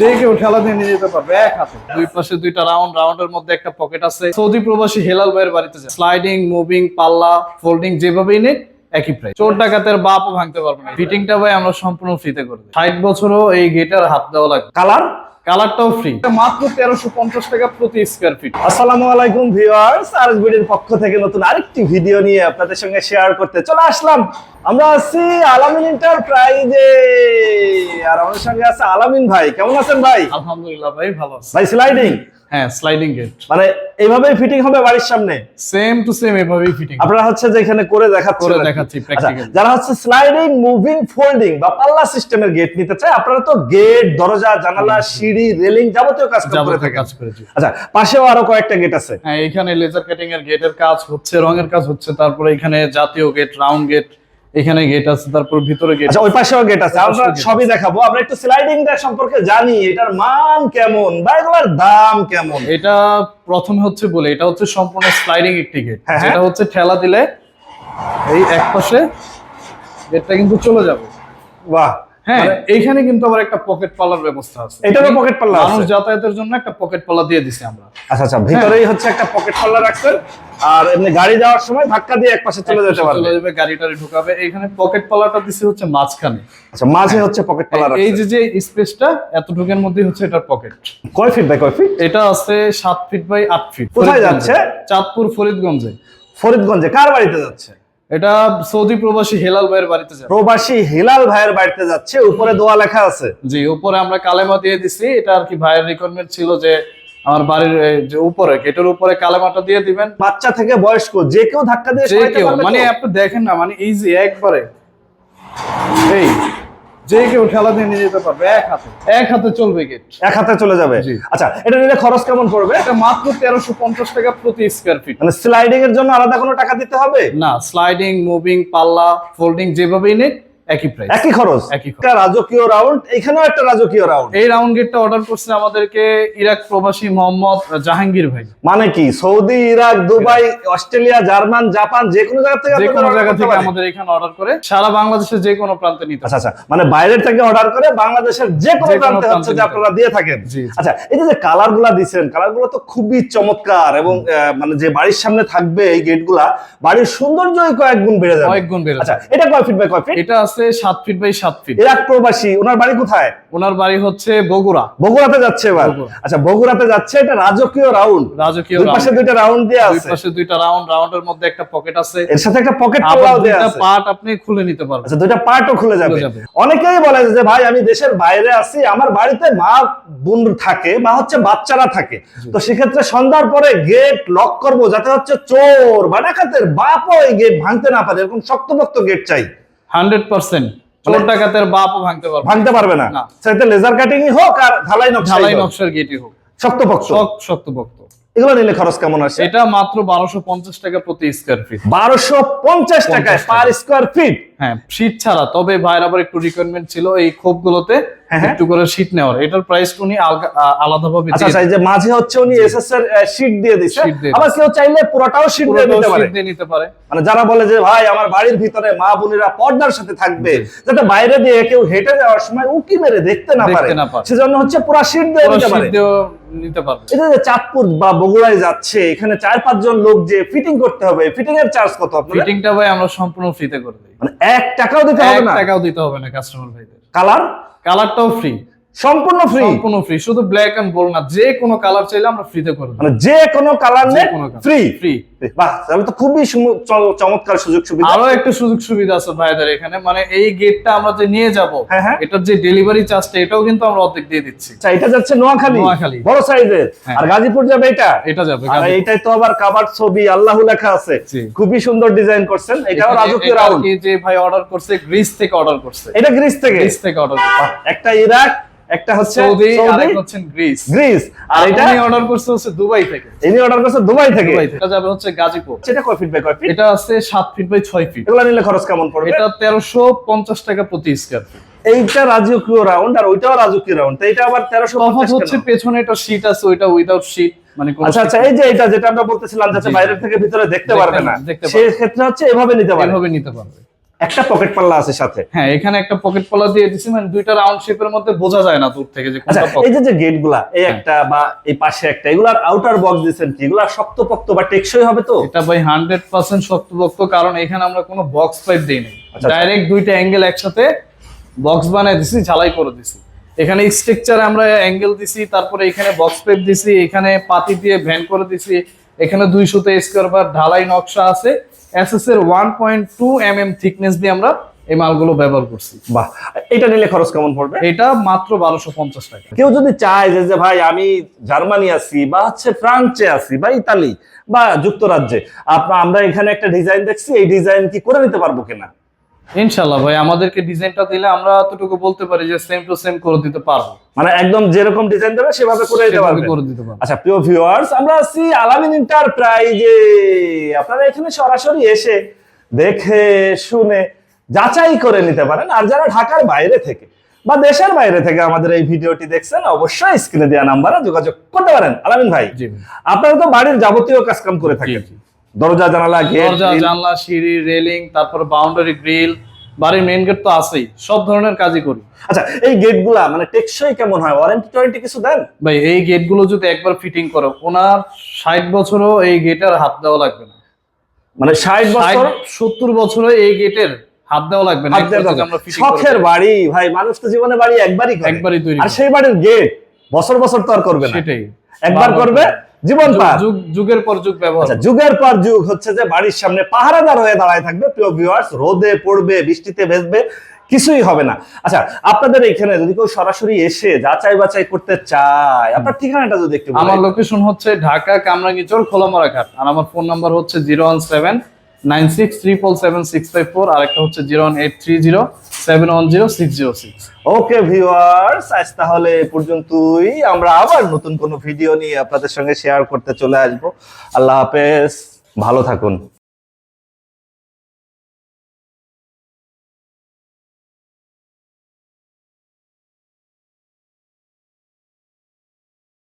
যে কেউ ঠেলা দিয়ে নিয়ে যেতে পারবে এক হাতে। দুই পাশে দুইটা রাউন্ড রাউন্ডের মধ্যে একটা পকেট আছে। সৌদি প্রবাসী হেলাল ভাইয়ের বাড়িতে স্লাইডিং মুভিং পাল্লা ফোল্ডিং যেভাবেই নেই একই প্রাইস চোর ডাকাতের বাপও ভাঙতে পারবে না। ফিটিংটা ভাই আমরা সম্পূর্ণ ফ্রিতে করব ষাট বছরও এই গেটার হাত দেওয়া লাগবে। কালার কালারটাও ফ্রি মাত্র তেরোশো পঞ্চাশ টাকা প্রতি স্কোয়ার ফিট আসসালামু আলাইকুম ভিউয়ার্স আরএসবিডির পক্ষ থেকে নতুন আরেকটি ভিডিও নিয়ে আপনাদের সঙ্গে শেয়ার করতে চলে আসলাম। আমরা আছি আলামিন এন্টারপ্রাইজে আর আমাদের সঙ্গে আছে আলামিন ভাই। কেমন আছেন ভাই? আলহামদুলিল্লাহ ভাই ভালো আছে। ভাই স্লাইডিং হ্যাঁ স্লাইডিং গেট মানে এইভাবেই ফিটিং হবে বাড়ির সামনে? সেম টু সেম এভাবেই ফিটিং আপনারা হচ্ছে যে এখানে করে দেখাচ্ছেন করে দেখাচ্ছি, আচ্ছা, যারা হচ্ছে স্লাইডিং মুভিং ফোল্ডিং বা পাল্লা সিস্টেমের গেট নিতে চায় আপনারা তো গেট দরজা জানালা সিঁড়ি রেলিং যাবতীয় কাজ করে থাকেন। কাজ করেছি আচ্ছা পাশেও আরও কয়েকটা গেট আছে। হ্যাঁ এখানে লেজার কাটিং এর গেটের কাজ হচ্ছে রঙের কাজ হচ্ছে তারপরে এখানে জাতীয় গেট রাউন্ড গেট এখানে গেট আছে তারপর ভিতরে গেট আচ্ছা ওই পাশেও গেট আছে আমরা সবই দেখাবো। আমরা একটু স্লাইডিং সম্পর্কে জানি এটার মান কেমন বা এগুলোর দাম কেমন? এটা প্রথমে হচ্ছে বলে এটা হচ্ছে সম্পূর্ণ স্লাইডিং একটি গেট হ্যাঁ, হ্যাঁ। এটা হচ্ছে ঠেলা দিলে এই এক পাশে গেটটা কিন্তু চলে যাবে। বাহ। হ্যাঁ। এইখানে কিন্তু আবার একটা পকেট পাল্লার ব্যবস্থা আছে। এটারও pocket পাল্লা? মানুষ যাতায়াতের জন্য একটা পকেট পাল্লা দিয়ে দিছি আমরা। আচ্ছা আচ্ছা ভিতরেই হচ্ছে একটা পকেট পাল্লা রাখছেন আর এমনি গাড়ি যাওয়ার সময় ধাক্কা দিয়ে এক পাশে চলে যেতে চলে যাবে গাড়িটারে ঢুকাবে। এখানে পকেট পাল্লাটা দিছি হচ্ছে মাঝখানে। আচ্ছা মাঝে হচ্ছে পকেট পাল্লা এই যে যে স্পেসটা এতটুকুর মধ্যে হচ্ছে এটার পকেট কয় ফিট বাই কয় ফিট এটা আছে সাত ফিট বাই আট ফিট কোথায় যাচ্ছে? চাঁদপুর ফরিদগঞ্জে। ফরিদগঞ্জে কার বাড়িতে যাচ্ছে? এটা সৌদি প্রবাসী হেলাল ভাইয়ের বাড়িতে যাচ্ছে প্রবাসী হেলাল ভাইয়ের বাড়িতে যাচ্ছে উপরে দোয়া লেখা আছে। জি উপরে আমরা কালেমা দিয়ে দিছি এটা আর কি ভাইয়ের রিকোয়ারমেন্ট ছিল যে আমার বাড়ির যে উপরে গেটের উপরে কালেমাটা দিয়ে দিবেন। বাচ্চা থেকে বয়স্ক যে কেউ ধাক্কা দিয়ে যে কেউ মানে আপনি দেখেন না মানে ইজি একবারে এই যে কেউ ঠেলা দিয়ে নিয়ে যেতে পারবে এক হাতে। এক হাতে চলবে গেট এক হাতে চলে যাবে। আচ্ছা এটা নিলে খরচ কেমন পড়বে? এটা মাত্র তেরোশো পঞ্চাশ টাকা প্রতি স্কোয়ার ফিট মানে স্লাইডিং এর জন্য আলাদা কোনো টাকা দিতে হবে? না স্লাইডিং মুভিং পাল্লা ফোল্ডিং যেভাবেই নেই একই প্রাইস একই খরচ। একটা রাজকীয় রাউন্ড এখানেও একটা রাজকীয় রাউন্ড এই রাউন্ড গেটটা অর্ডার করছে আমাদেরকে ইরাক প্রবাসী মোহাম্মদ জাহাঙ্গীর ভাই। মানে কি? Saudi Iraq Dubai Australia German Japan যে কোনো জায়গা থেকে যে কোনো জায়গা থেকে আমাদের এখানে অর্ডার করে সারা বাংলাদেশের যে কোনো প্রান্তে নিতে আচ্ছা আচ্ছা। মানে বাইরের থেকে অর্ডার করে বাংলাদেশের যে কোনো প্রান্তে হচ্ছে যে আপনারা দিয়ে থাকেন। আচ্ছা এই যে যে কালারগুলা দিচ্ছেন কালারগুলো তো খুবই চমৎকার এবং মানে যে বাড়ির সামনে থাকবে এই গেটগুলা বাড়ির সৌন্দর্যই কয়েক গুণ বেড়ে যাবে। কয়েক গুণ বেড়ে আচ্ছা এটা কয় ফিট বাই কয় ফিট এটা আছে সাত ফিট বাই সাত ফিট ইরাক প্রবাসী ওনার বাড়ি কোথায়? ওনার বাড়ি হচ্ছে বগুড়া। বগুড়াতে যাচ্ছে এবার? আচ্ছা বগুড়াতে যাচ্ছে এটা রাজকীয় রাউন্ড রাজকীয় দুই পাশে দুইটা রাউন্ড দিয়ে দুই আছে। পাশে দুইটা রাউন্ড রাউন্ডের মধ্যে একটা পকেট আছে। এর সাথে একটা পকেট পাল্লাও দুইটা আছে। পার্ট আপনি খুলে নিতে পারবেন। আচ্ছা দুইটা পার্টও খুলে যাবে। যাবে। অনেকেই বলে যে ভাই আমি দেশের বাইরে আছি আমার বাড়িতে মা বোন থাকে বা হচ্ছে বাচ্চারা থাকে। তো সেক্ষেত্রে সন্ধ্যার পরে গেট লক করব যাতে হচ্ছে চোর বা ডাকাতের বাপও এই গেট ভাঙতে না পারে এরকম শক্তপোক্ত গেট চাই। Hundred percent. চোর মানে- ডাকাতের বাপও ভাঙতে পারবে ভাঙতে পারবে না। সেটা লেজার কাটিংই হোক আর ঢালাই নকশা ঢালাই নকশার গেটই হোক। শক্তপোক্ত। শক্ত শক্তপোক্ত। এগুলো নিলে খরচ কেমন আসে? এটা মাত্র বারোশো পঞ্চাশ টাকা প্রতি স্কোয়ার ফিট বারোশো পঞ্চাশ টাকায় পার স্কোয়ার ফিট হ্যাঁ শীট ছাড়া। তবে ভাইয়ের আবার একটু রিকোয়ারমেন্ট ছিল এই হ্যাঁ, হ্যাঁ। একটু করে শীট নেওয়ার। এটার প্রাইস উনি আচ্ছা আচ্ছা যে মাঝে হচ্ছে উনি এসএস এর শীট দিয়ে দিচ্ছে। আবার কেউ চাইলে পুরোটাও শীট দিয়ে পারে। নিতে পারে। মানে যারা বলে যে ভাই আমার বাড়ির ভিতরে মা বোনেরা পর্দার সাথে থাকবে যাতে বাইরে দিয়ে কেউ হেঁটে যাওয়ার সময় উকি মেরে দেখতে না পারে। পারে। সেজন্য হচ্ছে পুরা শীট দিয়ে পুরো পারে। নিতে পারবে। এটা যে চাঁদপুর বা বগুড়ায় যাচ্ছে এখানে চার পাঁচজন লোক যে ফিটিং করতে হবে ফিটিং এর চার্জ কত আপনাদের? ফিটিংটা ভাই আমরা সম্পূর্ণ ফ্রিতে করে দিই। মানে এক টাকাও দিতে হবে এক না। টাকাও দিতে হবে না কাস্টমার ভাইদের। কালার কালারটাও ফ্রি সম্পূর্ণ ফ্রি সম্পূর্ণ ফ্রি শুধু ব্ল্যাক এন্ড গোল্ড না যে কোনো কালার চাইলে আমরা ফ্রিতে করে মানে যে কোনো কালার colour। ফ্রি ফ্রি বাহ তাহলে তো খুবই চমৎকার সুযোগ সুবিধা। আরও একটা সুযোগ সুবিধা আছে ভাইদের এখানে। মানে এই গেটটা আমরা যে নিয়ে যাব হ্যাঁ, হ্যাঁ। যে ডেলিভারি চার্জটা এটাও কিন্তু আমরা অর্ধেক দিয়ে দিচ্ছি। আচ্ছা এটা যাচ্ছে নোয়াখালী। নোয়াখালী। বড় সাইজের। হ্যাঁ। আর গাজীপুর যাবে এটা? এটা যাবে আর। এইটাই তো আবার কাবার ছবি আল্লাহ লেখা আছে। খুবই সুন্দর ডিজাইন করছেন। এটাও রাজকীয় রাউন্ড কি যে ভাই অর্ডার করছে গ্রিস থেকে অর্ডার করছে। এটা গ্রিস থেকে। গ্রিস থেকে অর্ডার একটা ইরাক একটা হচ্ছে সৌদি গ্রিস। গ্রিস। আর এটা এটা অর্ডার করছে হচ্ছে দুবাই থেকে। ইনি অর্ডার করছে দুবাই থেকে। এটা যাবে হচ্ছে গাজীপুর। সেটা কয় ফিট বাই কয় ফিট এটা আছে সাত ফিট বাই ছয় ফিট এগুলো নিলে খরচ কেমন পড়বে? এটা তেরোশো পঞ্চাশ টাকা প্রতি স্কোয়ার এইটা রাজকীয় রাউন্ড আর ওইটাও রাজকীয় রাউন্ড তো এটা আবার তেরোশো তফাৎ হচ্ছে পেছনে এটা শীট আছে ওইটা উইদাউট শীট মানে আচ্ছা আচ্ছা এই যে এটা যেটা আমরা বলতেছিলাম যাতে থেকে ভিতরে দেখতে পারবে না সেই ক্ষেত্রে হচ্ছে এভাবে নিতে নেই। পারে এভাবে নিতে পারবে। একটা পকেট পাল্লা আছে সাথে। হ্যাঁ এখানে একটা পকেট পাল্লা দিয়ে দিছি মানে দুইটা রাউন্ড শেপের মধ্যে বোঝা যায় না দূর থেকে যে আচ্ছা কোনটা এই যে যে গেটগুলা এই হ্যাঁ। একটা বা এই পাশে একটা এগুলার আউটার বক্স দিচ্ছেন কি? এগুলা শক্তপোক্ত বা টেকসই হবে তো? এটা ভাই হান্ড্রেড পার্সেন্ট শক্তপোক্ত কারণ এখানে আমরা কোনো বক্স পাইপ দিই নাই। আচ্ছা। ডাইরেক্ট দুইটা অ্যাঙ্গেল একসাথে বক্স বানিয়ে দিছি ঝালাই করে দিছি। এখানে স্ট্রাকচারে আমরা অ্যাঙ্গেল দিছি তারপরে এখানে বক্স পাইপ দিছি এখানে পাতি দিয়ে ভ্যান করে দিছি এখানে দুইশোতে স্কোয়ার বার ঢালাই নকশা আছে। এসএস এর ওয়ান পয়েন্ট টু এম এম থিকনেস দিয়ে আমরা এই মালগুলো ব্যবহার করছি। বাহ এটা নিলে খরচ কেমন পড়বে? এটা মাত্র বারোশো পঞ্চাশ টাকা। কেউ যদি চায় যে যে ভাই আমি জার্মানি আছি বা হচ্ছে ফ্রান্সে আছি বা ইতালি বা যুক্তরাজ্যে আপনার আমরা এখানে একটা ডিজাইন দেখছি এই ডিজাইন কি করে নিতে পারব কিনা? ইনশাল্লাহ ভাই আমাদেরকে ডিজাইনটা দিলে আমরা এতটুকু বলতে পারি যে সেম টু সেম করে দিতে পারব। মানে একদম যেরকম ডিজাইন দেবে সেভাবে করে দিতে পারবে। করে দিতে পারব। আচ্ছা প্রিয় ভিউয়ার্স আমরা আছি আলামিন এন্টারপ্রাইজে আপনারা এখানে সরাসরি এসে দেখে শুনে যাচাই করে নিতে পারেন। আর যারা ঢাকার বাইরে থেকে বা দেশের বাইরে থেকে আমাদের এই ভিডিওটি দেখছেন অবশ্যই স্ক্রিনে দেওয়া নাম্বারে যোগাযোগ করতে পারেন। আলামিন ভাই জি আপনারা তো বাড়ির যাবতীয় কাজ কাম করে থাকেন। দরজা জানালা গেট দরজা জানলা সিঁড়ি রেলিং তারপর বাউন্ডারি গ্রিল বাড়ির মেইন গেট তো আছেই সব ধরনের কাজই করি। আচ্ছা এই গেটগুলা মানে টেকসই কেমন হয়? ওয়ারেন্টি টোয়ারেন্টি কিছু দেন? ভাই এই গেটগুলো যদি একবার ফিটিং করো ওনার ষাট বছরও এই গেটের হাত দেওয়া লাগবে না। মানে ষাট বছর? সত্তর বছরও এই গেটের হাত দেওয়া লাগবে না শখের বাড়ি ভাই মানুষ তো জীবনে বাড়ি একবারই একবারই তৈরি আর সেই বাড়ির গেট বছর বছর তো আর করবে না। সেটাই। একবার করবে। জীবন পার। যুগ যুগের পর যুগ ব্যবহার আচ্ছা যুগের পর যুগ হচ্ছে যে বাড়ির সামনে পাহারাদার হয়ে দাঁড়ায় থাকবে প্রিয় ভিউয়ার্স রোদে পড়বে বৃষ্টিতে ভেজবে কিছুই হবে না। আচ্ছা আপনাদের এখানে যদি কেউ সরাসরি এসে যাচাই বাছাই করতে চায় আপনার ঠিকানাটা যদি একটু আমার লোকেশন হচ্ছে ঢাকা কামরাঙ্গিচর খোলামরা ঘাট আর আমার ফোন নাম্বার হচ্ছে zero one seven five four হচ্ছে zero eight three zero seven one zero six zero six. Okay তাহলে পর্যন্তই। আমরা আবার নতুন কোনো ভিডিও নিয়ে আপনাদের সঙ্গে শেয়ার করতে চলে আসব। আল্লাহ হাফেজ, ভালো থাকুন।